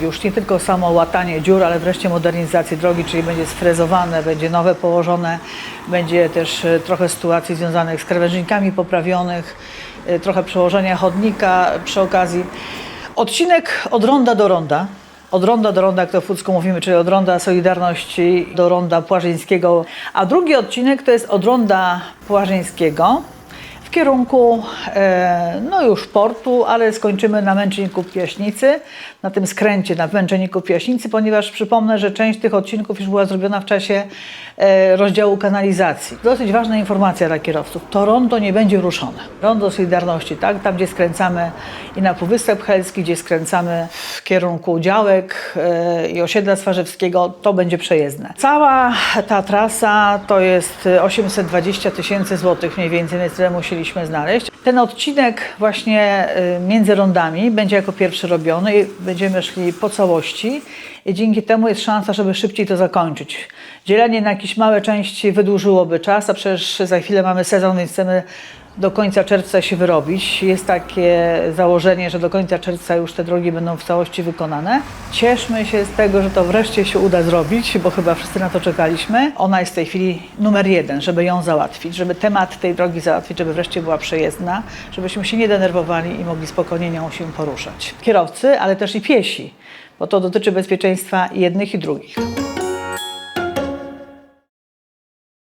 Już nie tylko samo łatanie dziur, ale wreszcie modernizację drogi, czyli będzie sfrezowane, będzie nowe położone, będzie też e, trochę sytuacji związanych z krawężnikami poprawionych, e, trochę przełożenia chodnika przy okazji. Odcinek od ronda do ronda. Od ronda do ronda, jak to w Pucku mówimy, czyli od ronda Solidarności do ronda Płażyńskiego. A drugi odcinek to jest od ronda Płażyńskiego w kierunku e, no już portu, ale skończymy na Męczenniku Piaśnicy, na tym skręcie na Męczenniku Piaśnicy, ponieważ przypomnę, że część tych odcinków już była zrobiona w czasie e, rozdziału kanalizacji. Dosyć ważna informacja dla kierowców. To rondo nie będzie ruszone. Rondo Solidarności, tak? Tam, gdzie skręcamy i na Półwysep Helski, gdzie skręcamy w kierunku działek e, i osiedla Swarzewskiego, to będzie przejezdne. Cała ta trasa to jest e, 820 tysięcy złotych mniej więcej, więc tyle musieliśmy znaleźć. Ten odcinek właśnie y, między rondami będzie jako pierwszy robiony i będziemy szli po całości i dzięki temu jest szansa, żeby szybciej to zakończyć. Dzielenie na jakieś małe części wydłużyłoby czas, a przecież za chwilę mamy sezon, więc chcemy do końca czerwca się wyrobić. Jest takie założenie, że do końca czerwca już te drogi będą w całości wykonane. Cieszmy się z tego, że to wreszcie się uda zrobić, bo chyba wszyscy na to czekaliśmy. Ona jest w tej chwili numer jeden, żeby ją załatwić, żeby temat tej drogi załatwić, żeby wreszcie była przejezdna, żebyśmy się nie denerwowali i mogli spokojnie nią się poruszać. Kierowcy, ale też i piesi, bo to dotyczy bezpieczeństwa jednych i drugich.